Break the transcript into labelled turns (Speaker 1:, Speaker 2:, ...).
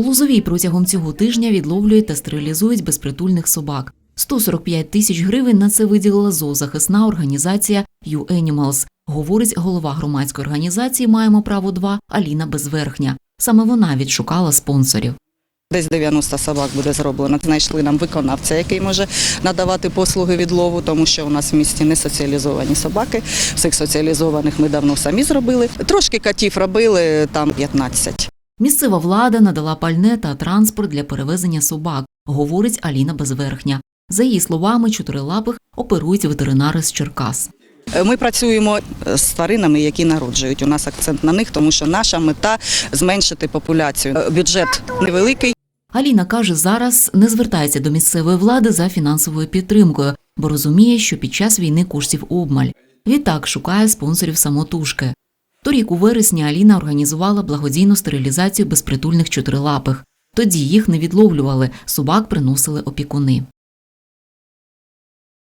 Speaker 1: У Лозовій протягом цього тижня відловлюють та стерилізують безпритульних собак. 145 тисяч гривень на це виділила зоозахисна організація «You-Animals», говорить голова громадської організації «Маємо право 2» Аліна Безверхня. Саме вона відшукала спонсорів.
Speaker 2: Десь 90 собак буде зроблено. Знайшли нам виконавця, який може надавати послуги відлову, тому що у нас в місті не соціалізовані собаки. Всіх соціалізованих ми давно самі зробили. Трошки котів робили, там 15.
Speaker 1: Місцева влада надала пальне та транспорт для перевезення собак, говорить Аліна Безверхня. За її словами, чотирилапих оперують ветеринари з Черкас.
Speaker 2: Е, Ми працюємо з тваринами, які народжують. У нас акцент на них, тому що наша мета зменшити популяцію. Е, Бюджет невеликий.
Speaker 1: Аліна каже, зараз не звертається до місцевої влади за фінансовою підтримкою, бо розуміє, що під час війни коштів обмаль. Відтак шукає спонсорів самотужки. Торік у вересні Аліна організувала благодійну стерилізацію безпритульних чотирилапих. Тоді їх не відловлювали, собак приносили опікуни.